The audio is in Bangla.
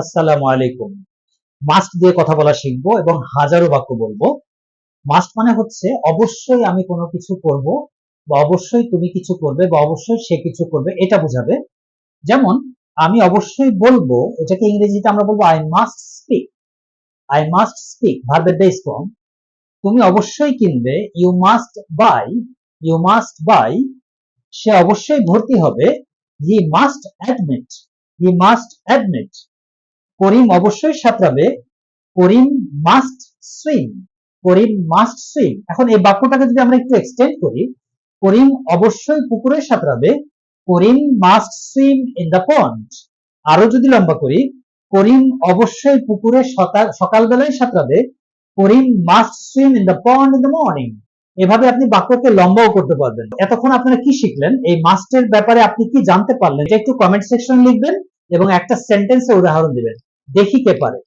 আসসালামু আলাইকুম। মাস্ট দিয়ে কথা বলা শিখব এবং হাজারো বাক্য বলব। মাস্ট মানে হচ্ছে, অবশ্যই আমি কোনো কিছু করব বা অবশ্যই তুমি কিছু করবে বা অবশ্যই সে কিছু করবে, এটা বোঝাবে। যেমন, আমি অবশ্যই বলব, এটাকে ইংরেজিতে আমরা বলব I must speak I must speak ভার্বের বেস ফর্ম তুমি অবশ্যই কিনবে you must buy you must buy সে অবশ্যই ভর্তি হবে he must admit he must admit Karim অবশ্যই সাঁতরাবে। Karim must swim Karim must swim এখন এই বাক্যটাকে যদি আমরা একটু এক্সটেন্ড করি, করিম অবশ্যই পুকুরে সাঁতরাবে। Karim must swim in the pond আরও যদি লম্বা করি, করিম অবশ্যই পুকুরে সকাল- সকালবেলায় সাঁতরাবে। Karim must swim in the pond in the morning এভাবে আপনি বাক্যকে লম্বাও করতে পারবেন। এতক্ষণ আপনারা কি শিখলেন? এই মাস্টের ব্যাপারে আপনি কি জানতে পারলেন? একটু কমেন্ট সেকশন লিখবেন এবং একটা সেন্টেন্সে উদাহরণ দিবেন। দেখি কে পারে।